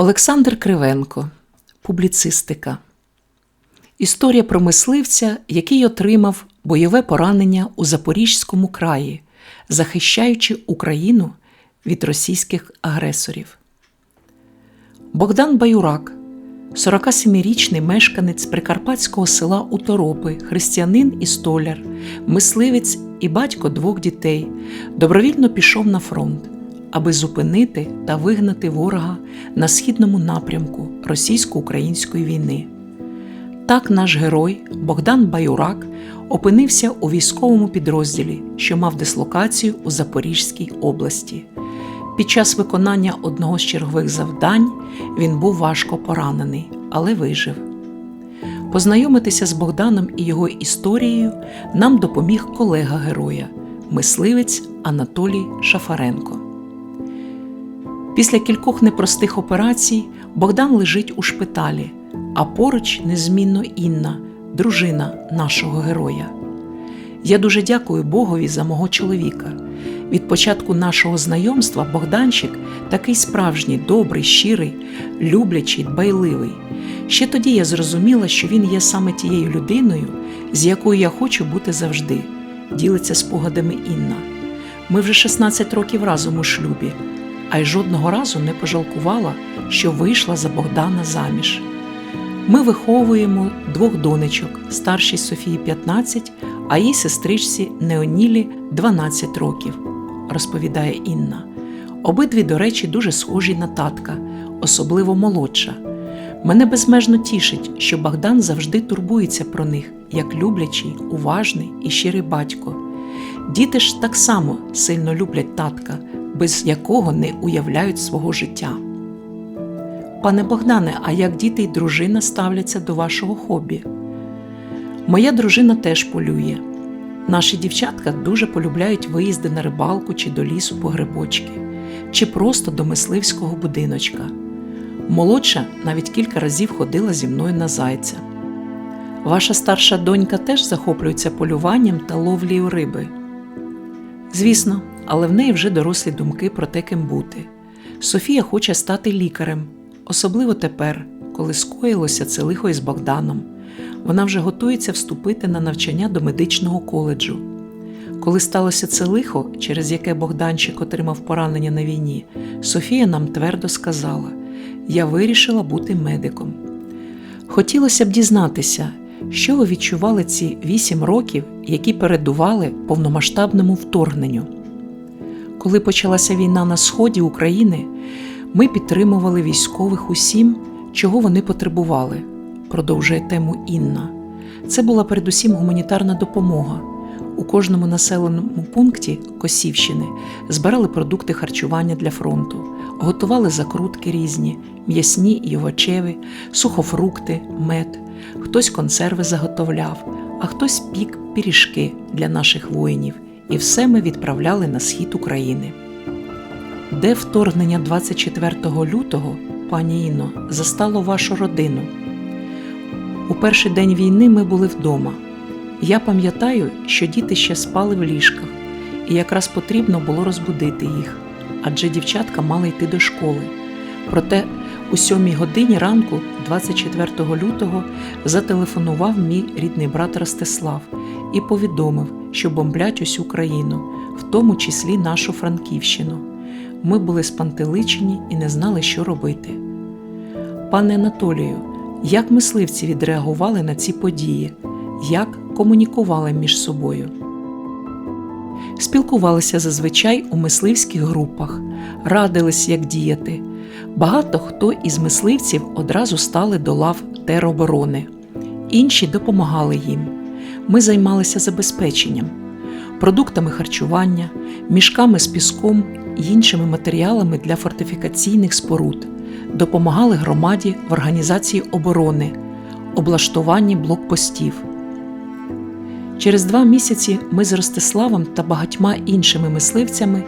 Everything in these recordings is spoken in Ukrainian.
Олександр Кривенко. Публіцистика. Історія про мисливця, який отримав бойове поранення у Запорізькому краї, захищаючи Україну від російських агресорів. Богдан Баюрак, 47-річний мешканець прикарпатського села Уторопи, християнин і столяр, мисливець і батько двох дітей, добровільно пішов на фронт, аби зупинити та вигнати ворога на східному напрямку російсько-української війни. Так наш герой Богдан Баюрак опинився у військовому підрозділі, що мав дислокацію у Запорізькій області. Під час виконання одного з чергових завдань він був важко поранений, але вижив. Познайомитися з Богданом і його історією нам допоміг колега героя, мисливець Анатолій Шафаренко. Після кількох непростих операцій Богдан лежить у шпиталі, а поруч незмінно Інна, дружина нашого героя. Я дуже дякую Богові за мого чоловіка. Від початку нашого знайомства Богданчик такий справжній, добрий, щирий, люблячий, дбайливий. Ще тоді я зрозуміла, що він є саме тією людиною, з якою я хочу бути завжди, ділиться спогадами Інна. Ми вже 16 років разом у шлюбі, а й жодного разу не пожалкувала, що вийшла за Богдана заміж. Ми виховуємо двох донечок, старшій Софії 15, а їй сестричці Неонілі 12 років, розповідає Інна. Обидві, до речі, дуже схожі на татка, особливо молодша. Мене безмежно тішить, що Богдан завжди турбується про них, як люблячий, уважний і щирий батько. Діти ж так само сильно люблять татка, без якого не уявляють свого життя. Пане Богдане, а як діти й дружина ставляться до вашого хобі? Моя дружина теж полює. Наші дівчатка дуже полюбляють виїзди на рибалку чи до лісу по грибочки, чи просто до мисливського будиночка. Молодша навіть кілька разів ходила зі мною на зайця. Ваша старша донька теж захоплюється полюванням та ловлею риби. Звісно, але в неї вже дорослі думки про те, ким бути. Софія хоче стати лікарем, особливо тепер, коли скоїлося це лихо із Богданом. Вона вже готується вступити на навчання до медичного коледжу. Коли сталося це лихо, через яке Богданчик отримав поранення на війні, Софія нам твердо сказала: Я вирішила бути медиком. Хотілося б дізнатися, що ви відчували ці вісім років, які передували повномасштабному вторгненню. Коли почалася війна на сході України, ми підтримували військових усім, чого вони потребували, продовжує тему Інна. Це була передусім гуманітарна допомога. У кожному населеному пункті Косівщини збирали продукти харчування для фронту, готували закрутки різні, м'ясні і овочеві, сухофрукти, мед, хтось консерви заготовляв, а хтось пік пиріжки для наших воїнів, і все ми відправляли на схід України. Де вторгнення 24 лютого, пані Інно, застало вашу родину? У перший день війни ми були вдома. Я пам'ятаю, що діти ще спали в ліжках, і якраз потрібно було розбудити їх, адже дівчатка мали йти до школи. Проте у сьомій годині ранку, 24 лютого, зателефонував мій рідний брат Ростислав і повідомив, що бомблять усю країну, в тому числі нашу Франківщину. Ми були спантеличені і не знали, що робити. Пане Анатолію, як мисливці відреагували на ці події? Як комунікували між собою? Спілкувалися зазвичай у мисливських групах, радились, як діяти. Багато хто із мисливців одразу стали до лав тероборони, інші допомагали їм. Ми займалися забезпеченням, продуктами харчування, мішками з піском і іншими матеріалами для фортифікаційних споруд, допомагали громаді в організації оборони, облаштуванні блокпостів. Через два місяці ми з Ростиславом та багатьма іншими мисливцями,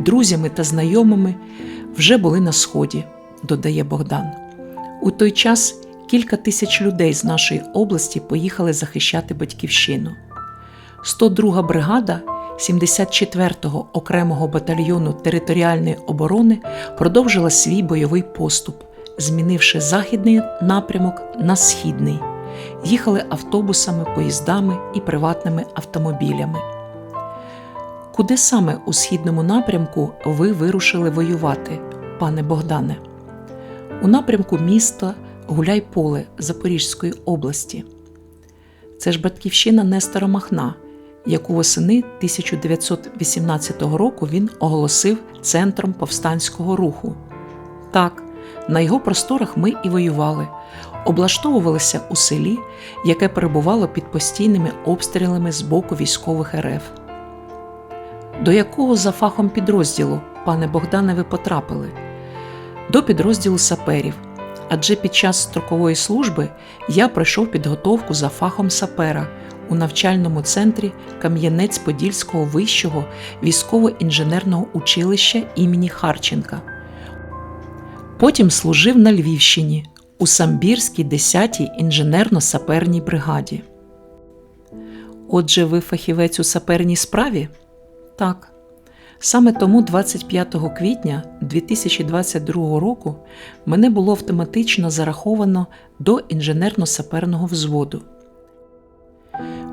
друзями та знайомими вже були на сході, додає Богдан. У той час кілька тисяч людей з нашої області поїхали захищати батьківщину. 102 бригада 74-го окремого батальйону територіальної оборони продовжила свій бойовий поступ, змінивши західний напрямок на східний. Їхали автобусами, поїздами і приватними автомобілями. Куди саме у східному напрямку ви вирушили воювати, пане Богдане? У напрямку міста Гуляйполе Запорізької області. Це ж батьківщина Нестора Махна, яку восени 1918 року він оголосив центром повстанського руху. Так, на його просторах ми і воювали, облаштовувалися у селі, яке перебувало під постійними обстрілами з боку військових РФ. До якого за фахом підрозділу, пане Богдане, ви потрапили? До підрозділу саперів. Адже під час строкової служби я пройшов підготовку за фахом сапера у навчальному центрі Кам'янець-Подільського вищого військово-інженерного училища імені Харченка. Потім служив на Львівщині у Самбірській 10-й інженерно-саперній бригаді. Отже, ви фахівець у саперній справі? Так. Саме тому 25 квітня 2022 року мене було автоматично зараховано до інженерно-саперного взводу.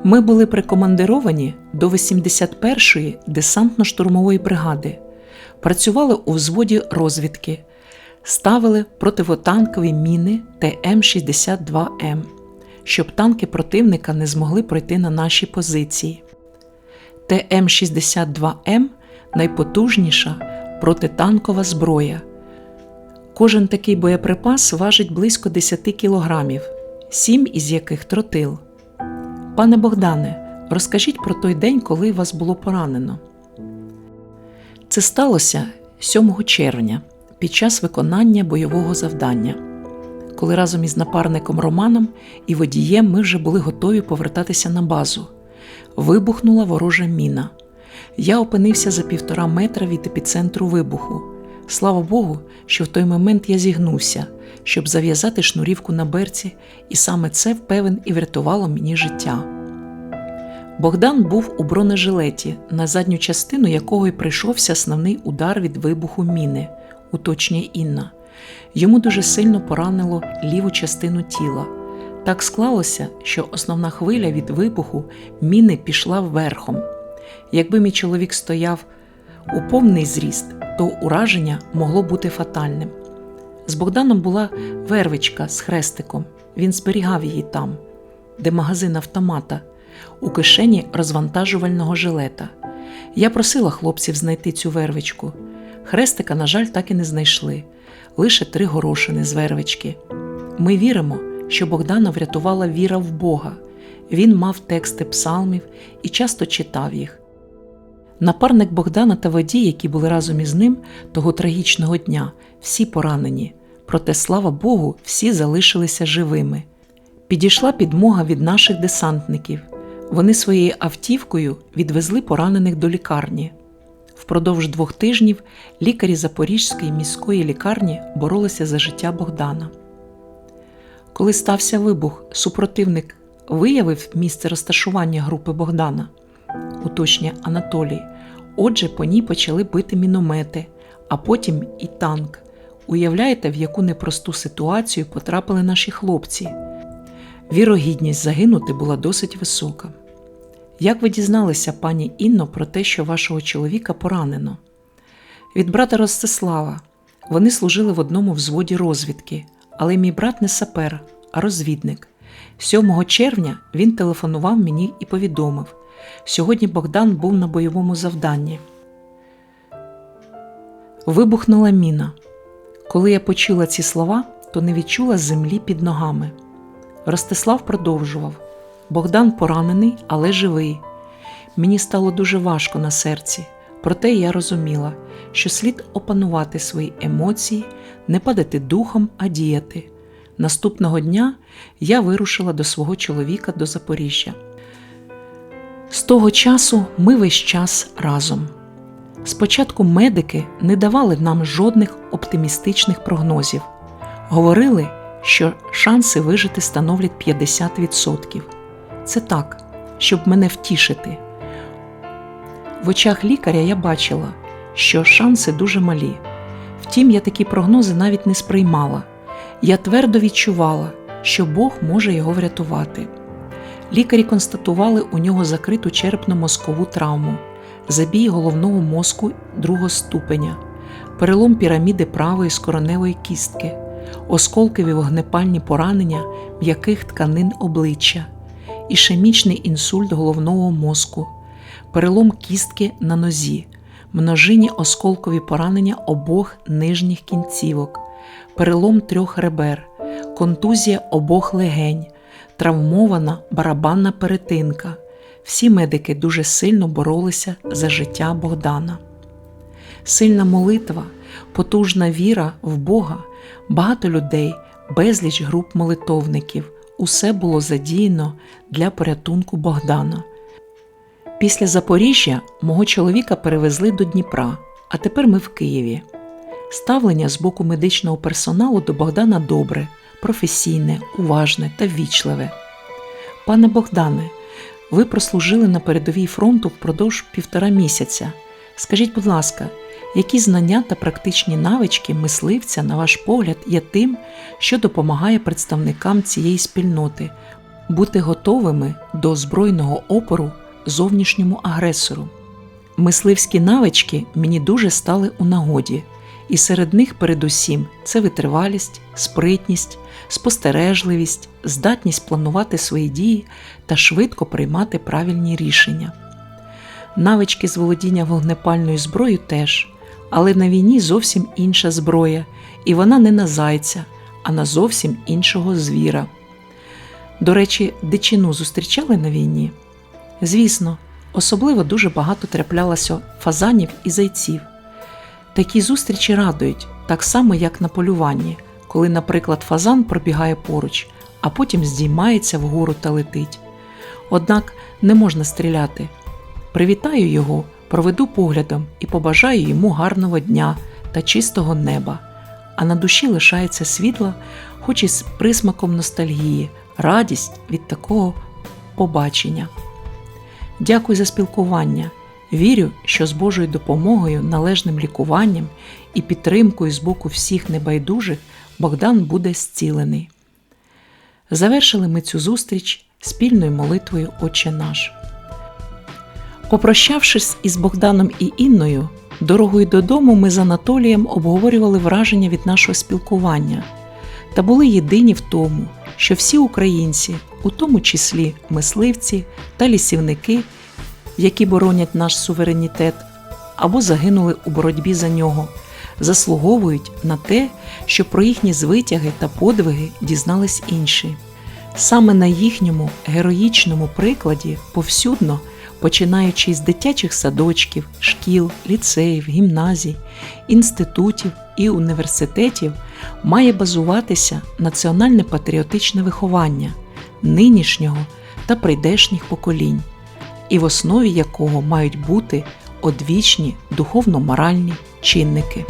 Ми були прикомандировані до 81-ї десантно-штурмової бригади, працювали у взводі розвідки, ставили противотанкові міни ТМ-62М, щоб танки противника не змогли пройти на наші позиції. ТМ-62М найпотужніша протитанкова зброя. Кожен такий боєприпас важить близько 10 кілограмів, сім із яких тротил. Пане Богдане, розкажіть про той день, коли вас було поранено. Це сталося 7 червня під час виконання бойового завдання, коли разом із напарником Романом і водієм ми вже були готові повертатися на базу. Вибухнула ворожа міна. Я опинився за півтора метра від епіцентру вибуху. Слава Богу, що в той момент я зігнувся, щоб зав'язати шнурівку на берці, і саме це впевнен і врятувало мені життя. Богдан був у бронежилеті, на задню частину якого й прийшовся основний удар від вибуху міни, уточнює Інна. Йому дуже сильно поранило ліву частину тіла. Так склалося, що основна хвиля від вибуху міни пішла вверхом. Якби мій чоловік стояв у повний зріст, то ураження могло бути фатальним. З Богданом була вервичка з хрестиком, він зберігав її там, де магазин автомата, у кишені розвантажувального жилета. Я просила хлопців знайти цю вервичку. Хрестика, на жаль, так і не знайшли, лише три горошини з вервички. Ми віримо, що Богдана врятувала віра в Бога. Він мав тексти псалмів і часто читав їх. Напарник Богдана та водій, які були разом із ним того трагічного дня, всі поранені, проте, слава Богу, всі залишилися живими. Підійшла підмога від наших десантників. Вони своєю автівкою відвезли поранених до лікарні. Впродовж двох тижнів лікарі Запорізької міської лікарні боролися за життя Богдана. Коли стався вибух, супротивник виявив місце розташування групи Богдана, уточнює Анатолій. Отже, по ній почали бити міномети, а потім і танк. Уявляєте, в яку непросту ситуацію потрапили наші хлопці. Вірогідність загинути була досить висока. Як ви дізналися, пані Інно, про те, що вашого чоловіка поранено? Від брата Ростислава. Вони служили в одному взводі розвідки, але мій брат не сапер, а розвідник. 7 червня він телефонував мені і повідомив: сьогодні Богдан був на бойовому завданні. Вибухнула міна. Коли я почула ці слова, то не відчула землі під ногами. Ростислав продовжував Богдан поранений, але живий. Мені стало дуже важко на серці, проте я розуміла, що слід опанувати свої емоції, не падати духом, а діяти. Наступного дня я вирушила до свого чоловіка до Запоріжжя. З того часу ми весь час разом. Спочатку медики не давали нам жодних оптимістичних прогнозів, говорили, що шанси вижити становлять 50%. Це так, щоб мене втішити. В очах лікаря я бачила, що шанси дуже малі. Втім, я такі прогнози навіть не сприймала. Я твердо відчувала, що Бог може його врятувати. Лікарі констатували у нього закриту черепно-мозкову травму, забій головного мозку другого ступеня, перелом піраміди правої скороневої кістки, осколкові вогнепальні поранення м'яких тканин обличчя, ішемічний інсульт головного мозку, перелом кістки на нозі, множинні осколкові поранення обох нижніх кінцівок, перелом трьох ребер, контузія обох легень, травмована барабанна перетинка. Всі медики дуже сильно боролися за життя Богдана. Сильна молитва, потужна віра в Бога, багато людей, безліч груп молитовників усе було задіяно для порятунку Богдана. Після Запоріжжя мого чоловіка перевезли до Дніпра, а тепер ми в Києві. Ставлення з боку медичного персоналу до Богдана добре, професійне, уважне та ввічливе. Пане Богдане, ви прослужили на передовій фронту впродовж півтора місяця. Скажіть, будь ласка, які знання та практичні навички мисливця, на ваш погляд, є тим, що допомагає представникам цієї спільноти бути готовими до збройного опору зовнішньому агресору? Мисливські навички мені дуже стали у нагоді, і серед них, передусім, це витривалість, спритність, спостережливість, здатність планувати свої дії та швидко приймати правильні рішення. Навички з володіння вогнепальною зброєю теж, але на війні зовсім інша зброя, і вона не на зайця, а на зовсім іншого звіра. До речі, дичину зустрічали на війні? Звісно, особливо дуже багато траплялося фазанів і зайців. Такі зустрічі радують, так само, як на полюванні, коли, наприклад, фазан пробігає поруч, а потім здіймається вгору та летить. Однак не можна стріляти. Привітаю його, проведу поглядом і побажаю йому гарного дня та чистого неба. А на душі лишається світло, хоч і з присмаком ностальгії, радість від такого побачення. Дякую за спілкування. Вірю, що з Божою допомогою, належним лікуванням і підтримкою з боку всіх небайдужих Богдан буде зцілений. Завершили ми цю зустріч спільною молитвою Отче наш. Попрощавшись із Богданом і Інною, дорогою додому ми з Анатолієм обговорювали враження від нашого спілкування та були єдині в тому, що всі українці, у тому числі мисливці та лісівники, які боронять наш суверенітет або загинули у боротьбі за нього, заслуговують на те, що про їхні звитяги та подвиги дізнались інші. Саме на їхньому героїчному прикладі повсюдно, починаючи з дитячих садочків, шкіл, ліцеїв, гімназій, інститутів і університетів, має базуватися національне патріотичне виховання нинішнього та прийдешніх поколінь, і в основі якого мають бути одвічні духовно-моральні чинники.